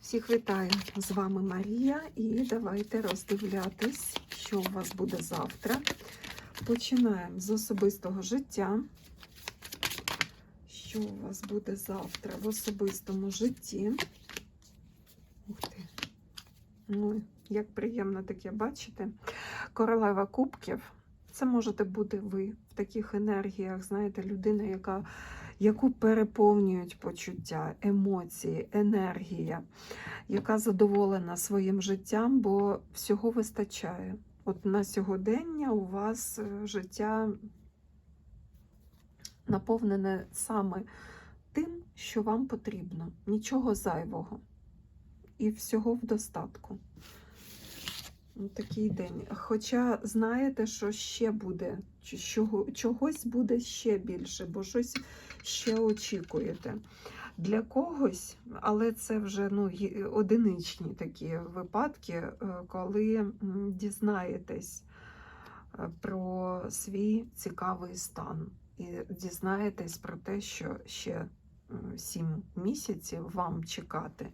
Всіх вітаю! З вами Марія, і давайте роздивлятись, що у вас буде завтра. Починаємо з особистого життя. Що у вас буде завтра в особистому житті? Ух ти. Ну, як приємно таке бачити. Королева кубків. Це можете бути ви в таких енергіях, знаєте, людина, яка яку переповнюють почуття, емоції, енергія, яка задоволена своїм життям, бо всього вистачає. От на сьогодення у вас е, життя наповнене саме тим, що вам потрібно, нічого зайвого. І всього в достатку. Такий день. Хоча знаєте, що ще буде, чого, чогось буде ще більше, бо щось ще очікуєте. Для когось, але це вже ну, одиничні такі випадки, е, коли дізнаєтесь е, про свій цікавий стан. І дізнаєтесь про те, що ще 7 місяців вам чекати.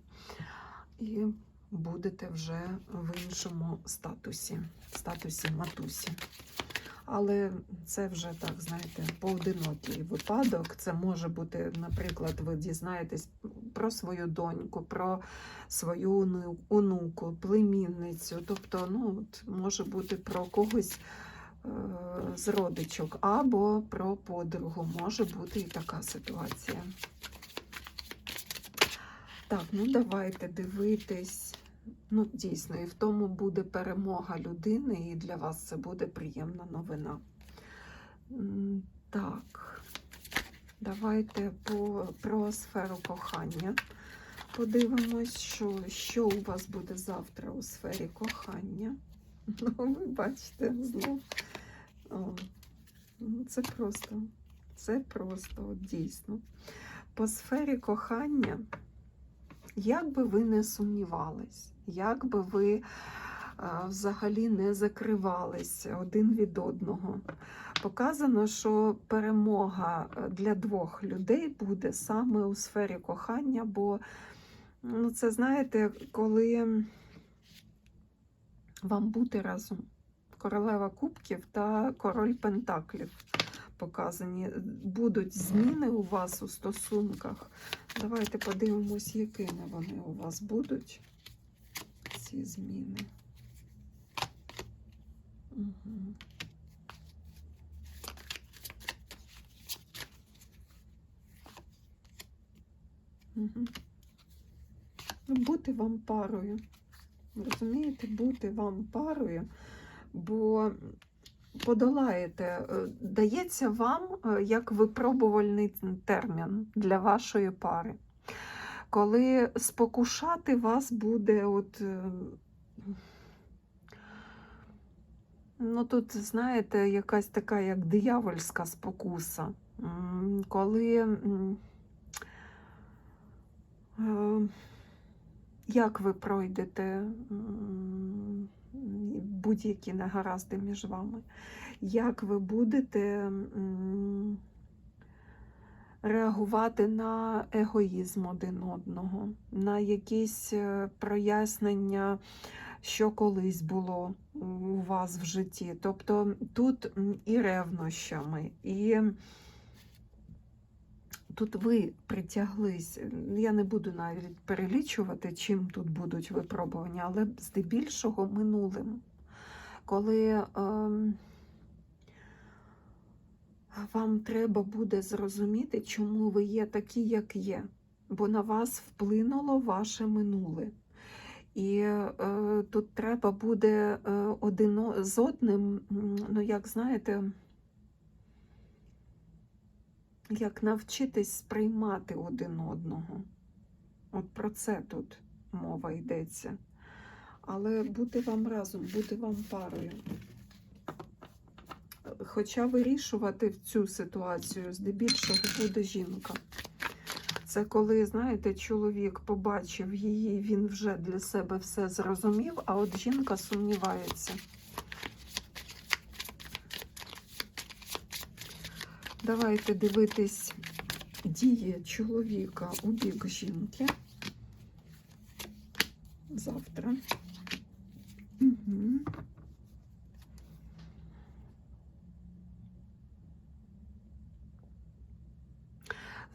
І будете вже в іншому статусі, статусі матусі. Але це вже так, знаєте, поодинокий випадок. Це може бути, наприклад, ви дізнаєтесь про свою доньку, про свою онуку, племінницю. Тобто, ну, може бути про когось е, з родичок, або про подругу. Може бути і така ситуація. Так, ну давайте дивитись. Ну, дійсно, і в тому буде перемога людини, і для вас це буде приємна новина. Так, давайте по, про сферу кохання. Подивимось, що, що у вас буде завтра у сфері кохання. Ну, ви бачите, знов. Ну, це просто, це просто, дійсно. По сфері кохання. Як би ви не сумнівались, як би ви е, взагалі не закривались один від одного, показано, що перемога е, для двох людей буде саме у сфері кохання, бо ну, це знаєте, коли вам бути разом. Королева кубків та король пентаклів показані. Будуть зміни у вас у стосунках. Давайте подивимось, якими вони у вас будуть, ці зміни. Угу. Угу. Бути вам парою. Розумієте, бути вам парою, бо подолаєте, е, дається вам е, як випробувальний термін для вашої пари. Коли спокушати вас буде от. е, Ну, тут, знаєте, якась така як диявольська спокуса. Коли е, як ви пройдете будь-які негаразди між вами? Як ви будете реагувати на егоїзм один одного, на якісь е, прояснення, що колись було у вас в житті? Тобто тут і ревнощами, і тут ви притяглись. Я не буду навіть перелічувати, чим тут будуть випробування, але здебільшого минулим. Коли ем, вам треба буде зрозуміти, чому ви є такі, як є, бо на вас вплинуло ваше минуле. І е, тут треба буде е, один з одним, ну як знаєте, як навчитись сприймати один одного. От про це тут мова йдеться. Але бути вам разом, бути вам парою. Хоча вирішувати цю ситуацію здебільшого буде жінка. Це коли, знаєте, чоловік побачив її, він вже для себе все зрозумів, а от жінка сумнівається. Давайте дивитись дії чоловіка у бік жінки. завтра. Угу.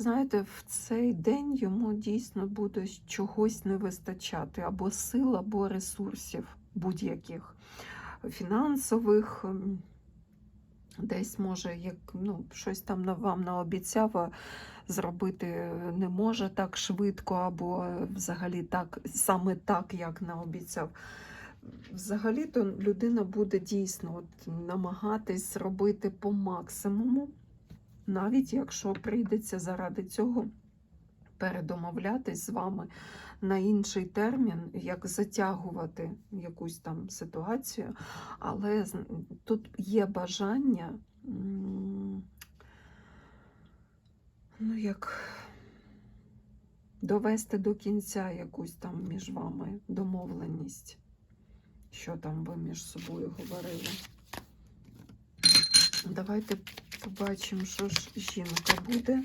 Знаєте, в цей день йому дійсно буде чогось не вистачати, або сил, або ресурсів будь-яких фінансових. ем, Десь може, як ну, щось там вам наобіцяв, зробити не може так швидко, або взагалі так, саме так, як наобіцяв. Взагалі-то людина буде дійсно от, намагатись зробити по максимуму, навіть якщо прийдеться заради цього передомовлятись з вами на інший термін, як затягувати якусь там ситуацію. Але тут є бажання, ну як довести до кінця якусь там між вами домовленість, що там ви між собою говорили. Давайте побачимо, що ж жінка буде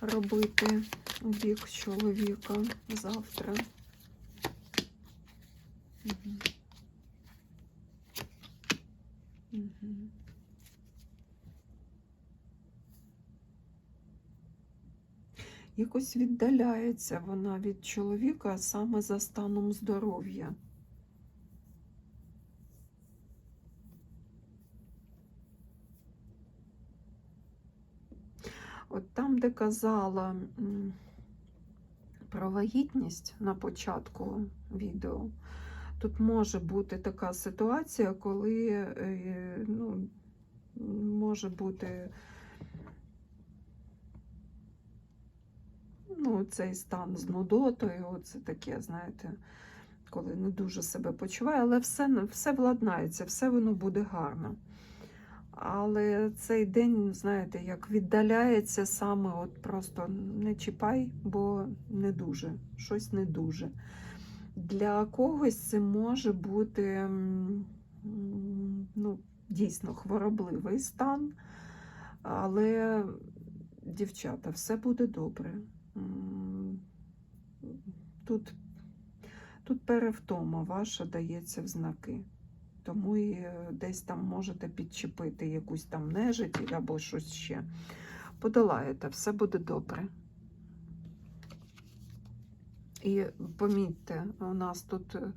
робити у бік чоловіка завтра. Якось віддаляється вона від чоловіка саме за станом здоров'я. От там, де казала про вагітність на початку відео, тут може бути така ситуація, коли е, ну, може бути ну, цей стан з нудотою, це таке, знаєте, коли не дуже себе почуває, але все, все владнається, все воно буде гарно. Але цей день, знаєте, як віддаляється саме, от просто не чіпай, бо не дуже, щось не дуже. Для когось це може бути ну, дійсно хворобливий стан, але, дівчата, все буде добре. Тут, тут перевтома ваша дається в знаки. Тому і е, десь там можете підчепити якусь там нежить або щось ще. Подолаєте, все буде добре. І помітьте, у нас тут е,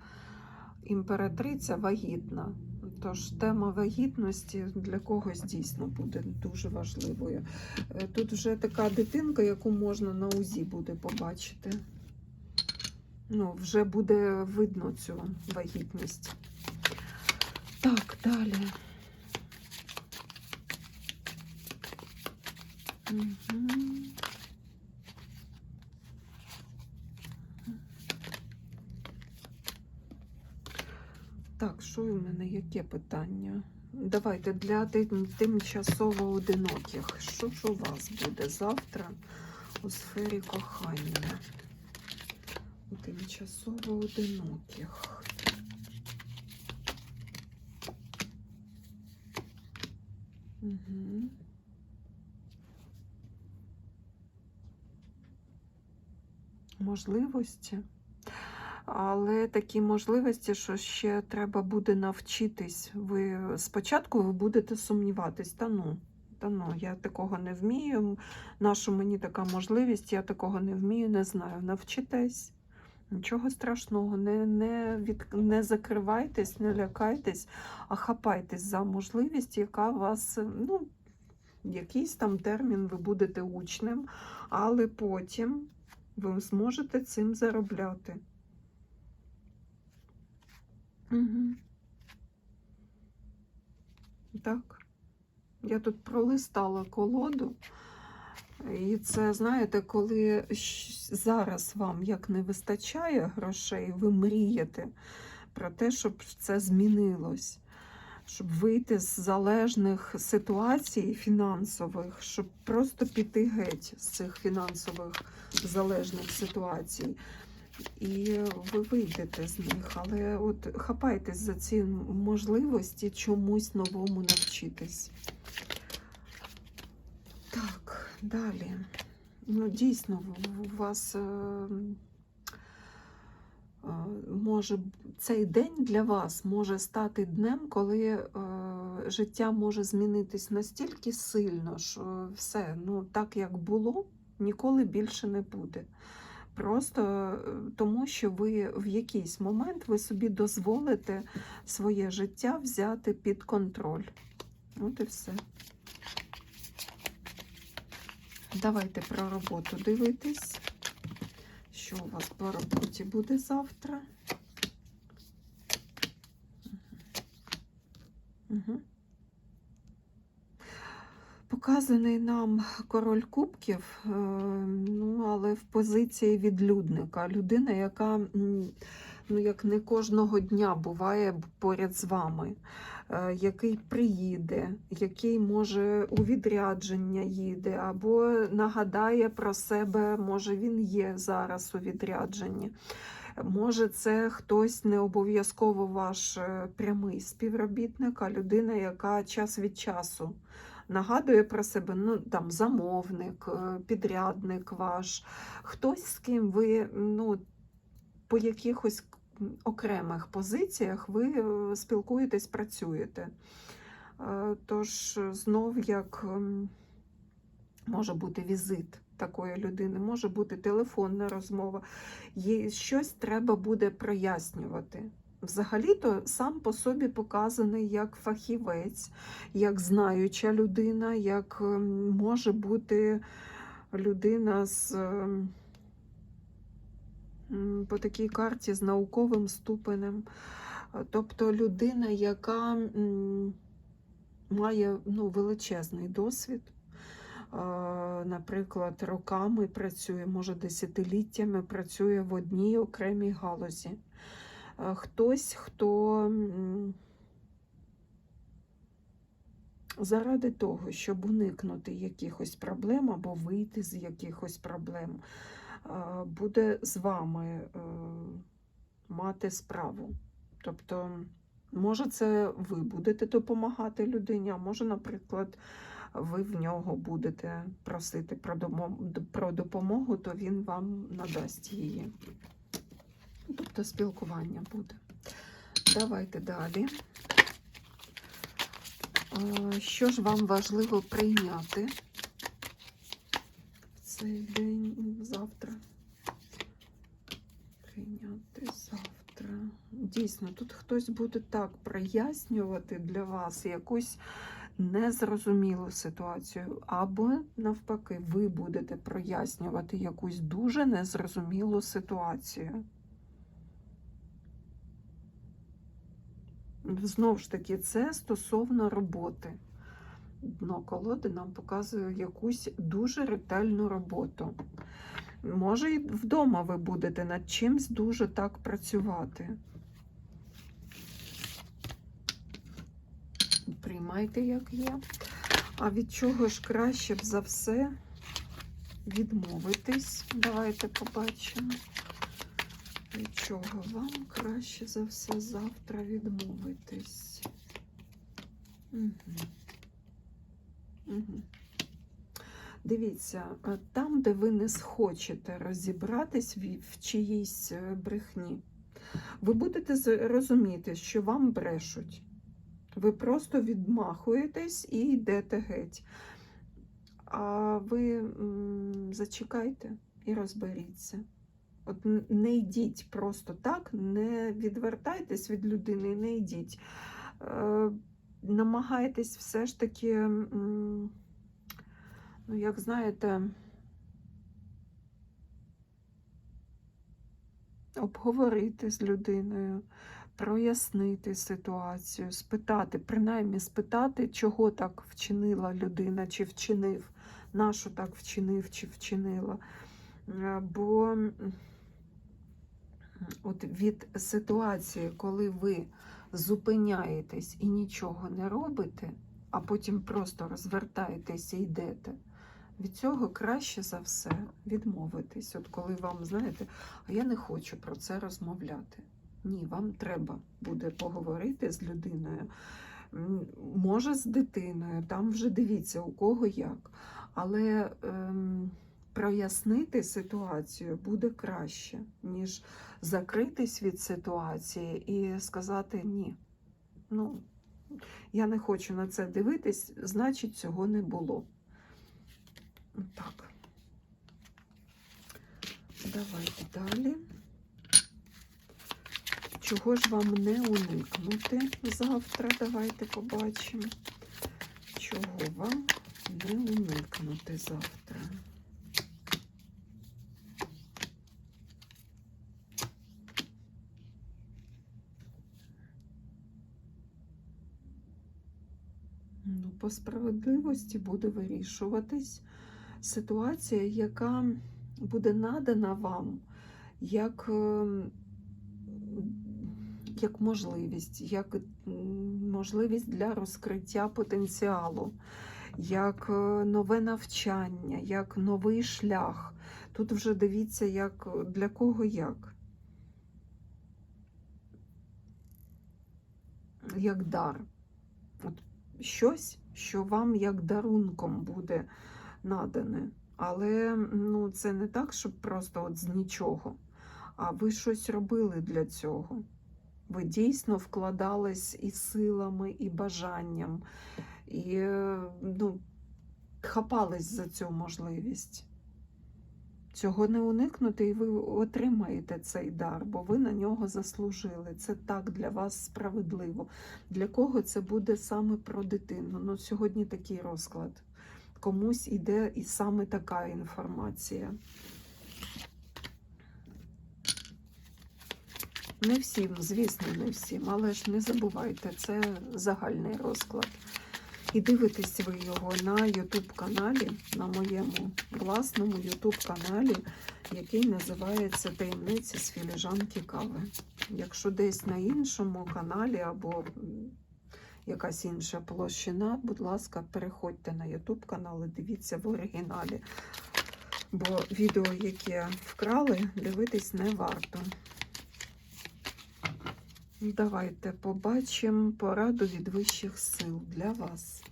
імператриця вагітна. Тож тема вагітності для когось дійсно буде дуже важливою. Е, Тут вже така дитинка, яку можна на УЗІ буде побачити. Ну, вже буде видно цю вагітність. Так, далі. Мгм. Так, що у мене яке питання? Давайте для тимчасово одиноких. Що ж у вас буде завтра у сфері кохання? У тимчасово одиноких. Угу. Можливості. Але такі можливості, що ще треба буде навчитись. Ви спочатку ви будете сумніватись, та ну, та ну, я такого не вмію. Нашу мені така можливість, я такого не вмію, не знаю. Навчитесь. Нічого страшного, не, не, від, не закривайтесь, не лякайтесь, а хапайтесь за можливість, яка вас, ну, якийсь там термін ви будете учнем, але потім ви зможете цим заробляти. Угу. Так. Я тут пролистала колоду. І це, знаєте, коли зараз вам як не вистачає грошей, ви мрієте про те, щоб це змінилось, щоб вийти з залежних ситуацій фінансових, щоб просто піти геть з цих фінансових залежних ситуацій. І ви вийдете з них, але от хапайтесь за ці можливості чомусь новому навчитись. Далі. Ну, дійсно, у вас е, е, може цей день для вас може стати днем, коли е, життя може змінитись настільки сильно, що все ну, так, як було, ніколи більше не буде. Просто тому, що ви в якийсь момент ви собі дозволите своє життя взяти під контроль. От і все. Давайте про роботу дивитись. Що у вас по роботі буде завтра? Угу. Показаний нам король кубків, е, ну, але в позиції відлюдника. Людина, яка ну, як не кожного дня буває поряд з вами, е, який приїде, який може у відрядження їде, або нагадає про себе, може він є зараз у відрядженні. Може, це хтось не обов'язково ваш е, прямий співробітник, а людина, яка час від часу нагадує про себе, ну там замовник, е, підрядник ваш, хтось з ким ви ну, по якихось окремих позиціях ви е, спілкуєтесь, працюєте. Е, Тож знов як ем, може бути візит такої людини, може бути телефонна розмова. Є щось треба буде прояснювати. Взагалі-то сам по собі показаний як фахівець, як знаюча людина, як ем, може бути людина з ем, по такій карті з науковим ступенем. Е, Тобто людина, яка має ну, величезний досвід, е, наприклад, роками працює, може десятиліттями працює в одній окремій галузі. Е, Хтось, хто заради того, щоб уникнути якихось проблем або вийти з якихось проблем, буде з вами е, мати справу. Тобто, може, це ви будете допомагати людині, а може, наприклад, ви в нього будете просити про допомогу, то він вам надасть її. Тобто спілкування буде. Давайте далі. Е, Що ж вам важливо прийняти в цей день завтра? Прийняти завтра. Дійсно, тут хтось буде так прояснювати для вас якусь незрозумілу ситуацію, або навпаки, ви будете прояснювати якусь дуже незрозумілу ситуацію. Знову ж таки, це стосовно роботи. Дно колоди нам показує якусь дуже ретельну роботу. Може, і вдома ви будете над чимсь дуже так працювати. Приймайте, як є. А від чого ж краще б за все відмовитись? Давайте побачимо. Від чого вам краще за все завтра відмовитись? Угу. Угу. Дивіться, е, там, де ви не схочете розібратись в чиїсь е, брехні, ви будете розуміти, що вам брешуть. Ви просто відмахуєтесь і йдете геть. А ви м, зачекайте і розберіться. От не йдіть просто так, не відвертайтесь від людини, не йдіть. Е, намагайтесь все ж таки, м, ну, як знаєте, обговорити з людиною, прояснити ситуацію, спитати, принаймні спитати, чого так вчинила людина, чи вчинив, нашу так вчинив, чи вчинила. Бо от від ситуації, коли ви зупиняєтесь і нічого не робите, а потім просто розвертаєтесь і йдете, від цього краще за все відмовитись. От коли вам знаєте, а я не хочу про це розмовляти. Ні, вам треба буде поговорити з людиною. Може, з дитиною, там вже дивіться, у кого як. Але ем, прояснити ситуацію буде краще, ніж закритись від ситуації і сказати ні. Ну, я не хочу на це дивитись, значить, цього не було. Так. Давайте далі. Чого ж вам не уникнути завтра? Давайте побачимо. Чого вам не уникнути завтра? Ну, по справедливості буде вирішуватись ситуація, яка буде надана вам як, ем, як можливість, як можливість для розкриття потенціалу, як е, нове навчання, як новий шлях. Тут вже дивіться, як, для кого як. Як дар. От щось, що вам як дарунком буде надане. Але ну, це не так, щоб просто от з нічого. А ви щось робили для цього. Ви дійсно вкладались і силами, і бажанням, і ну, хапались за цю можливість. Цього не уникнути, і ви отримаєте цей дар, бо ви на нього заслужили. Це так для вас справедливо. Для кого це буде саме про дитину? Ну, сьогодні такий розклад. Комусь іде і саме така інформація. Не всім, звісно, не всім, але ж не забувайте, це загальний розклад. І дивитесь ви його на YouTube каналі, на моєму власному YouTube каналі, який називається Таємниці з філіжанки кави. Якщо десь на іншому каналі або якась інша площина, будь ласка, переходьте на YouTube канал і дивіться в оригіналі. Бо відео, яке вкрали, дивитись не варто. Давайте побачимо пораду від вищих сил для вас.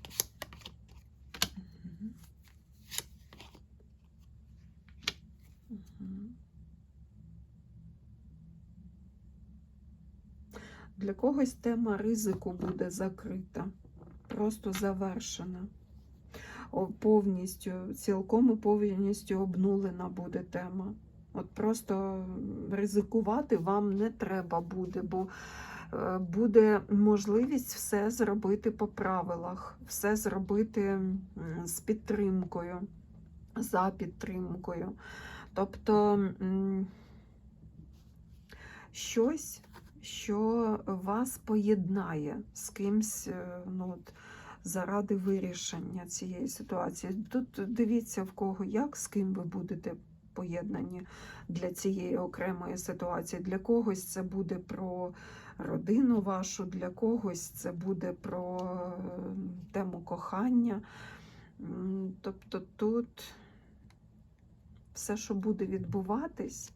Для когось тема ризику буде закрита, просто завершена. Повністю, цілком і повністю обнулена буде тема. От просто ризикувати вам не треба буде, бо е, буде можливість все зробити по правилах, все зробити з підтримкою, за підтримкою. Тобто щось, що вас поєднає з кимсь е, ну, от, заради вирішення цієї ситуації. Тут дивіться в кого як, з ким ви будете поєднані для цієї окремої ситуації. Для когось це буде про родину вашу, для когось це буде про тему кохання. Тобто тут все, що буде відбуватись,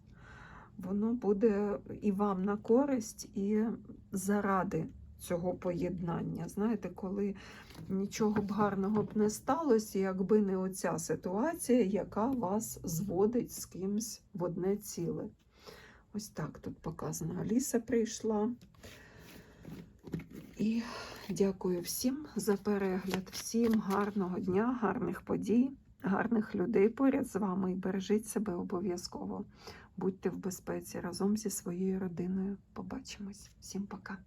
воно буде і вам на користь, і заради цього поєднання. Знаєте, коли нічого б гарного б не сталося, якби не оця ситуація, яка вас зводить з кимсь в одне ціле. Ось так тут показано. Аліса прийшла. І дякую всім за перегляд, всім гарного дня, гарних подій, гарних людей поряд з вами і бережіть себе обов'язково. Будьте в безпеці разом зі своєю родиною. Побачимось. Всім пока.